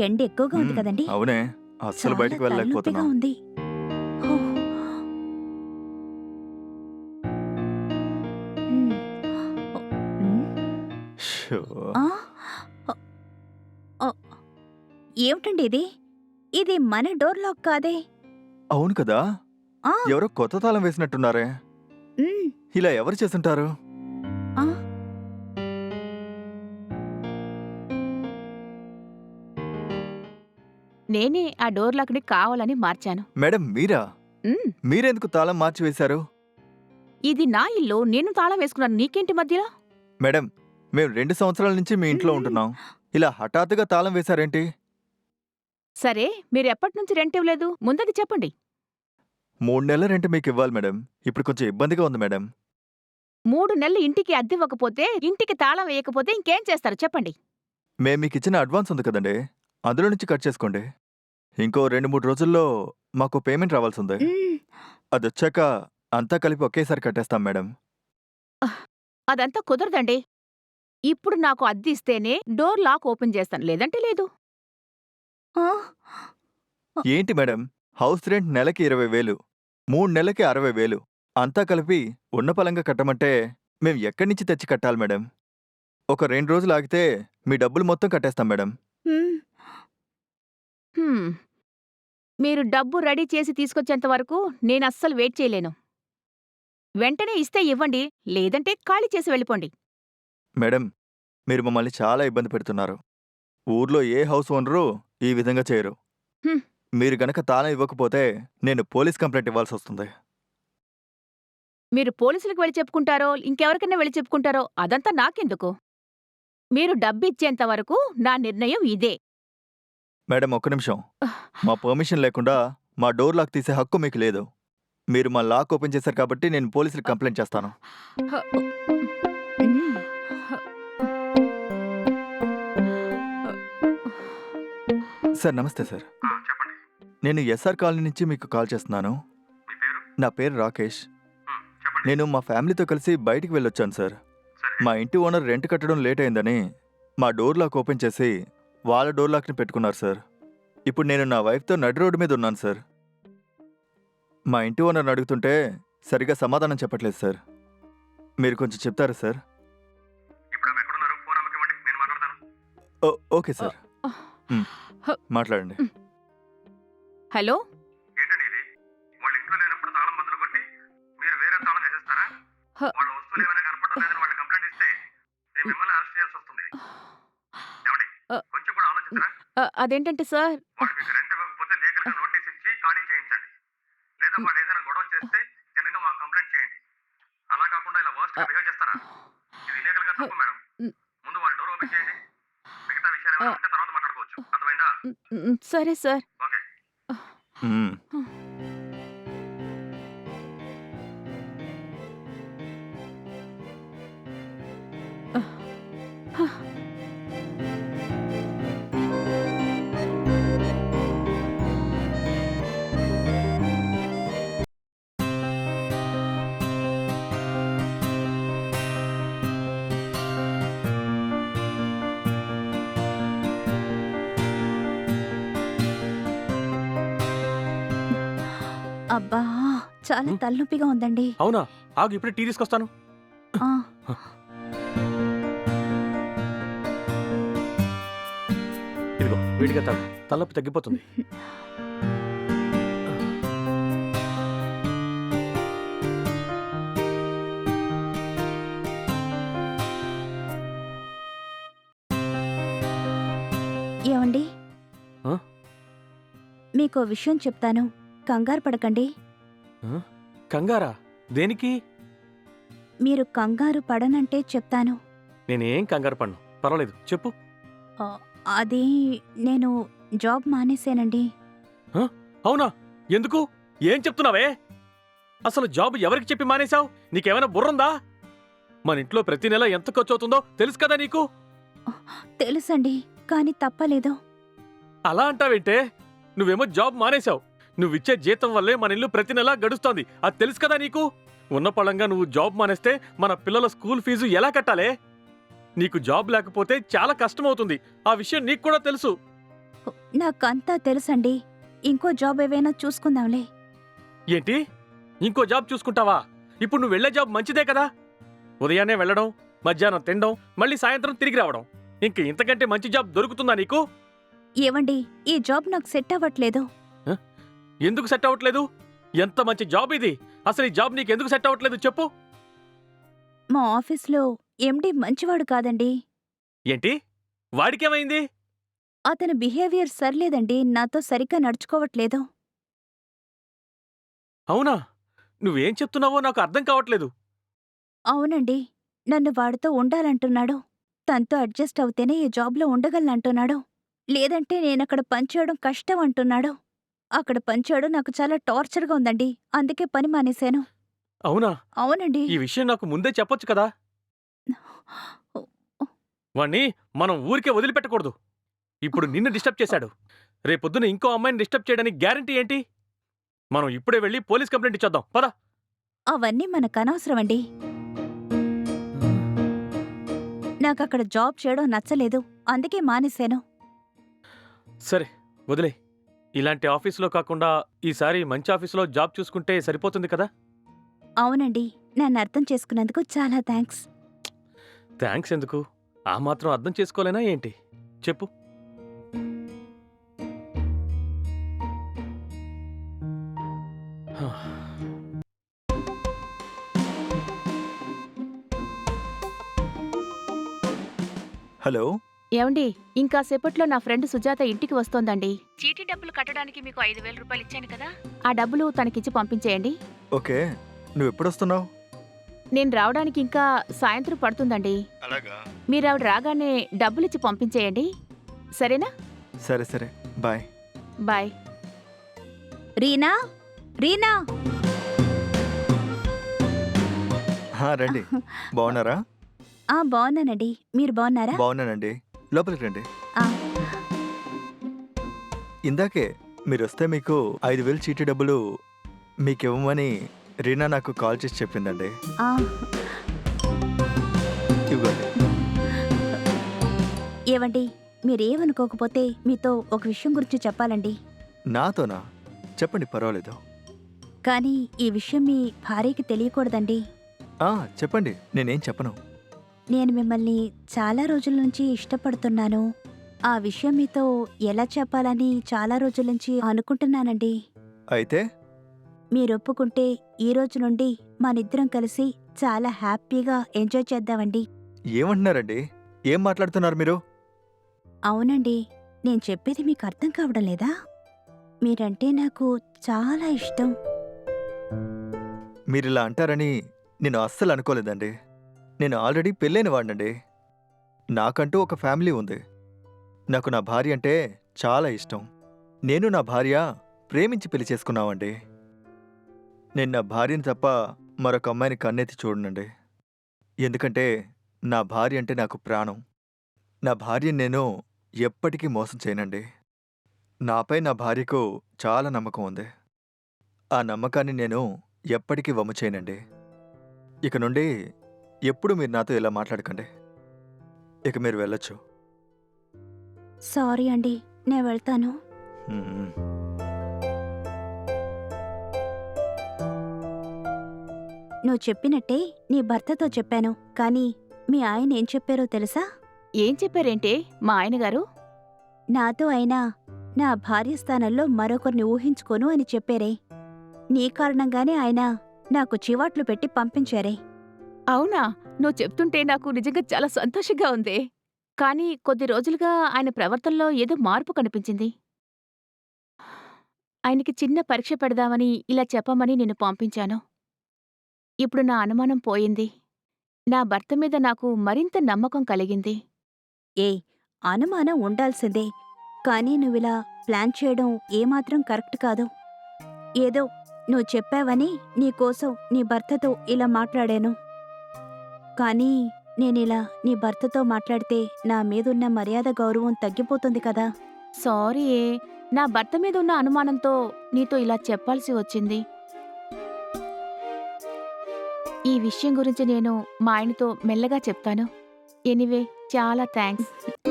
ఎండ ఎక్కువగా ఉంది మ్మ్, కదండి అవునే అస్సలు చాలా బయటికి తలనొప్పిగా వెళ్ళలేకపోతున్నాం ఉంది హో. మ్మ్. మ్మ్. షో. ఆ? ఆ. ఆ. ఏమిటండి ఇది ఇది మన డోర్ లాక్ కాదే అవును కదా ఆ, ఎవరో కొత్త తాళం వేసినట్టున్నారే. ఇలా ఎవరు చేస్తుంటారు నేనే ఆ డోర్ లాక్ని కావాలని మార్చాను. మేడం మీరా? ఉమ్, మీరెందుకు తాళం మార్చి వేశారు? ఇది నా ఇల్లు నేను తాళం వేసుకున్నాను. నీకేంటి మధ్యలో? మేడం మేము రెండు సంవత్సరాల నుంచి మీ ఇంట్లో. ఉంటున్నాం. ఇలా హఠాత్తుగా తాళం వేశారేంటి? సరే మీరు ఎప్పటి నుంచి రెంట్ ఇవ్వలేదు? ముందది చెప్పండి. మూడు నెలల రెంట్ మీకు ఇవ్వాలి మేడం. ఇప్పుడు కొంచెం ఇబ్బందిగా ఉంది మేడం. మూడు నెలలు ఇంటికి అద్దె ఇవ్వకపోతే ఇంటికి తాళం వేయకపోతే ఇంకేం చేస్తారు? చెప్పండి. మేము మీకు ఇచ్చిన అడ్వాన్స్ ఉంది కదండి. అందులో నుంచి కట్ చేసుకోండి. ఇంకో రెండు మూడు రోజుల్లో మాకు పేమెంట్ రావాల్సి ఉంది మ్మ్. అది వచ్చాక అంతా కలిపి ఒకేసారి కట్టేస్తాం మేడం. అదంతా కుదరదండి. ఇప్పుడు నాకు అద్దె ఇస్తేనే డోర్ లాక్ ఓపెన్ చేస్తాను. లేదంటే లేదు. ఆ. ఏంటి మేడం? హౌస్ రెంట్ నెలకి ఇరవై వేలు మూడు నెలలకి అరవై వేలు. అంతా కలిపి ఉన్న పలంగా కట్టమంటే మేం ఎక్కడి నుంచి తెచ్చి కట్టాలి మేడం? ఒక రెండు రోజులు ఆగితే మీ డబ్బులు మొత్తం కట్టేస్తాం మేడం. మ్మ్. హ్మ్. మీరు డబ్బు రెడీ చేసి తీసుకొచ్చేంత వరకు నేను అస్సలు వెయిట్ చేయలేను. వెంటనే ఇస్తే ఇవ్వండి లేదంటే ఖాళీ చేసి వెళ్ళిపోండి. మేడం మీరు మమ్మల్ని చాలా ఇబ్బంది పెడుతున్నారు. ఊర్లో ఏ హౌస్ ఓనరు ఈ విధంగా చేయరు. హ్మ్. మీరు గనక తాళం ఇవ్వకపోతే నేను పోలీస్ కంప్లైంట్ ఇవ్వాల్సి వస్తుంది. మీరు పోలీసులకు వెళ్ళి చెప్పుకుంటారో ఇంకెవరికైనా వెళ్ళి చెప్పుకుంటారో అదంతా నాకెందుకు? మీరు డబ్బు ఇచ్చేంత వరకు నా నిర్ణయం ఇదే. మేడం ఒక్క నిమిషం. మా పర్మిషన్ లేకుండా మా డోర్ లాక్ తీసే హక్కు మీకు లేదు. మీరు మా లాక్ ఓపెన్ చేశారు కాబట్టి నేను పోలీసులకు కంప్లైంట్ చేస్తాను. సార్ నమస్తే సార్. చెప్పండి. నేను ఎస్ఆర్ కాలనీ నుంచి మీకు కాల్ చేస్తున్నాను. మీ పేరు? నా పేరు రాకేష్. నేను మా ఫ్యామిలీతో కలిసి బయటికి వెళ్ళొచ్చాను సార్. సరే. మా ఇంటి ఓనర్ రెంట్ కట్టడం లేట్ అయిందని మా డోర్ లాక్ ఓపెన్ చేసి వాళ్ళ డోర్ లాక్ని పెట్టుకున్నారు సార్ ఇప్పుడు నేను నా వైఫ్తో నడి రోడ్డు మీద ఉన్నాను సార్ మా ఇంటి ఓనర్ని అడుగుతుంటే సరిగా సమాధానం చెప్పట్లేదు సార్ మీరు కొంచెం చెప్తారా సార్ ఓ ఓకే సార్ మ్, మాట్లాడండి. హలో? అదేంటంటే సార్? వాళ్ళు మీకు రెంట్ ఇవ్వకపోతే లీగల్గా నోటీస్ ఇచ్చి ఖాళీ చేయించండి. లేదా వాళ్ళు ఏదైనా గొడవ చేస్తే చిన్నగా మాకు కంప్లైంట్ చేయండి. అలా కాకుండా ఇలా వర్స్ట్గా బిహేవ్ చేస్తారా? ఇది ఇల్లీగల్గా తప్పు మేడం. ముందు వాళ్ళు డోర్ ఓపెన్ చేయండి. మిగతా విషయాలు ఏమైనా ఉంటే తర్వాత మాట్లాడుకోవచ్చు. అర్థమైందా? సరే సార్. ఓకే. అబ్బా చాలా. తలనొప్పిగా ఉందండి. అవునా? ఆగు ఇప్పుడే టీ తీసుకొస్తాను. ఆ, ఇదిగో వేడిగా తాగు. తలనొప్పి తగ్గిపోతుంది. ఏమండి? ఆ? మీకో విషయం చెప్తాను. కంగారు పడకండి. కంగారా? దేనికి? మీరు కంగారు పడనంటే చెప్తాను. నేనేం కంగారు పడను. పర్వాలేదు. చెప్పు. అది నేను జాబ్ మానేశానండి. అవునా? ఎందుకు? ఏం చెప్తున్నావే? అసలు జాబ్ ఎవరికి చెప్పి మానేశావు? నీకేమైనా బుర్రుందా? మన ఇంట్లో ప్రతి నెల ఎంత ఖర్చు అవుతుందో తెలుసు కదా నీకు? తెలుసండి కానీ తప్పలేదు. అలా అంటావేంటే? నువ్వేమో జాబ్ మానేశావు. నువ్విచ్చే జీతం వల్లే మన ఇల్లు ప్రతి నెలా గడుస్తోంది. అది తెలుసు కదా నీకు? ఉన్న పళంగా నువ్వు జాబ్ మానేస్తే మన పిల్లల స్కూల్ ఫీజు ఎలా కట్టాలే? నీకు జాబ్ లేకపోతే చాలా కష్టమవుతుంది. ఆ విషయం నీకు కూడా తెలుసు. నాకంతా తెలుసండి. ఇంకో జాబ్ ఏవైనా చూసుకుందాంలే. ఏంటి? ఇంకో జాబ్ చూసుకుంటావా? ఇప్పుడు నువ్వు వెళ్ళే జాబ్ మంచిదే కదా? ఉదయాన్నే వెళ్ళడం మధ్యాహ్నం తినడం మళ్ళీ సాయంత్రం తిరిగి రావడం. ఇంక ఇంతకంటే మంచి జాబ్ దొరుకుతుందా నీకు? ఏవండి ఈ జాబ్ నాకు సెట్ అవ్వట్లేదు. ఎందుకు సెట్ అవ్వట్లేదు? ఎంత మంచి జాబ్ ఇది. అసలు ఈ జాబ్ నీకు ఎందుకు సెట్ అవ్వట్లేదు చెప్పు. మా ఆఫీస్లో ఎండి మంచివాడు కాదండి. ఏంటి? వాడికేమైంది? అతని బిహేవియర్ సర్లేదండి. నాతో సరిగ్గా నడుచుకోవట్లేదు. అవునా? నువ్వేం చెప్తున్నావో నాకు అర్థం కావట్లేదు. అవునండి. నన్ను వాడితో ఉండాలంటున్నాడు. తనతో అడ్జస్ట్ అవుతేనే ఈ జాబ్లో ఉండగలనంటున్నాడు. లేదంటే నేనక్కడ పనిచేయడం కష్టం అంటున్నాడు. అక్కడ పనిచేయడం నాకు చాలా టార్చర్గా ఉందండి. అందుకే పని మానేశాను. అవునా? అవునండి. ఈ విషయం నాకు ముందే చెప్పొచ్చు కదా? వాణ్ణి మనం ఊరికే వదిలిపెట్టకూడదు. ఇప్పుడు నిన్ను డిస్టర్బ్ చేశాడు. రేపొద్దున ఇంకో అమ్మాయిని డిస్టర్బ్ చేయడానికి గ్యారంటీ ఏంటి? మనం ఇప్పుడే వెళ్ళి పోలీస్ కంప్లైంట్ ఇచ్చేద్దాం. పద. అవన్నీ మనకు అనవసరమండి నాకక్కడ జాబ్ చేయడం నచ్చలేదు. అందుకే మానేశాను. సరే వదిలే ఇలాంటి ఆఫీసులో కాకుండా ఈసారి మంచి ఆఫీసులో జాబ్ చూసుకుంటే సరిపోతుంది కదా? అవునండి. నన్ను అర్థం చేసుకున్నందుకు చాలా థ్యాంక్స్. థ్యాంక్స్ ఎందుకు? ఆ మాత్రం అర్థం చేసుకోలేనా ఏంటి? చెప్పు. హలో? ఏమండి ఇంకా సేపట్లో నా ఫ్రెండ్ సుజాత ఇంటికి వస్తోందండి. చీటీ డబ్బులు కట్టడానికి మీకు ఐదు వేల రూపాయలు ఇచ్చాను కదా? ఆ డబ్బులు తనకిచ్చి పంపించేయండి. ఓకే నువ్వు ఎప్పుడొస్తున్నావు నేను రావడానికి ఇంకా సాయంత్రం పడుతుందండి. అలాగా. మీరు ఆవిడ రాగానే డబ్బులిచ్చి పంపించేయండి. సరేనా? సరే సరే. బాయ్. బాయ్. రీనా? రీనా? హా, రండి. బాగున్నారా? ఆ బాగున్నానండి. మీరు బాగున్నారా? బాగున్నానండి. లోపలికి రండి. ఇందాకే మీరు వస్తే మీకు ఐదు వేలు చీటీ డబ్బులు మీకు ఇవ్వమని రీనా నాకు కాల్ చేసి చెప్పిందండి. ఇవ్వండి. ఏవండి మీరేమనుకోకపోతే మీతో ఒక విషయం గురించి చెప్పాలండి. నాతోనా? చెప్పండి పర్వాలేదు. కానీ ఈ విషయం మీ భార్యకి తెలియకూడదండి. ఆ, చెప్పండి నేనేం చెప్పను. నేను మిమ్మల్ని చాలా రోజుల నుంచి ఇష్టపడుతున్నాను. ఆ విషయం మీతో ఎలా చెప్పాలని చాలా రోజుల నుంచి అనుకుంటున్నానండి. అయితే? మీరు ఒప్పుకుంటే ఈ రోజు నుండి మనిద్దరం కలిసి చాలా హ్యాపీగా ఎంజాయ్ చేద్దామండి. ఏమంటున్నారండి? ఏం మాట్లాడుతున్నారు మీరు? అవునండి. నేను చెప్పేది మీకు అర్థం కావడం లేదా? మీరంటే నాకు చాలా ఇష్టం. మీరు ఇలా అంటారని నేను అస్సలు అనుకోలేదండి. నేను ఆల్రెడీ పెళ్ళైన వాడినండి. నాకంటూ ఒక ఫ్యామిలీ ఉంది. నాకు నా భార్య అంటే చాలా ఇష్టం. నేను నా భార్య ప్రేమించి పెళ్ళి చేసుకున్నామండి. నేను నా భార్యని తప్ప మరొక అమ్మాయిని కన్నెత్తి చూడనండి. ఎందుకంటే నా భార్య అంటే నాకు ప్రాణం. నా భార్యని నేను ఎప్పటికీ మోసం చేయనండి. నాపై నా భార్యకు చాలా నమ్మకం ఉంది. ఆ నమ్మకాన్ని నేను ఎప్పటికీ వమ్ము చేయనండి. ఇక నుండి ఎప్పుడు మీరు నాతో ఇలా మాట్లాడకండి. ఇక మీరు వెళ్ళొచ్చు. సారీ అండి నేను వెళ్తాను. నువ్వు చెప్పినట్టే నీ భర్తతో చెప్పాను కానీ మీ ఆయన ఏం చెప్పారో తెలుసా? ఏం చెప్పారేంటే? మా ఆయన గారు? నాతో అయినా నా భార్య స్థానంలో మరొకరిని ఊహించుకోను అని చెప్పారే. నీ కారణంగానే ఆయన నాకు చివాట్లు పెట్టి పంపించారే. అవునా? నువ్వు చెప్తుంటే నాకు నిజంగా చాలా సంతోషంగా ఉంది. కానీ కొద్ది రోజులుగా ఆయన ప్రవర్తనలో ఏదో మార్పు కనిపించింది. ఆయనకి చిన్న పరీక్ష పెడదామని ఇలా చెప్పమని నేను పంపించాను. ఇప్పుడు నా అనుమానం పోయింది. నా భర్త మీద నాకు మరింత నమ్మకం కలిగింది. ఏ అనుమానం ఉండాల్సిందే. కానీ నువ్విలా ప్లాన్ చేయడం ఏమాత్రం కరెక్ట్ కాదు. ఏదో నువ్వు చెప్పావని నీకోసం నీ భర్తతో ఇలా మాట్లాడాను. కానీ నేనిలా నీ భర్తతో మాట్లాడితే నా మీదున్న మర్యాద గౌరవం తగ్గిపోతుంది కదా. సారీ నా భర్త మీద ఉన్న అనుమానంతో నీతో ఇలా చెప్పాల్సి వచ్చింది. ఈ విషయం గురించి నేను మా ఆయనతో మెల్లగా చెప్తాను. ఎనివే చాలా థ్యాంక్స్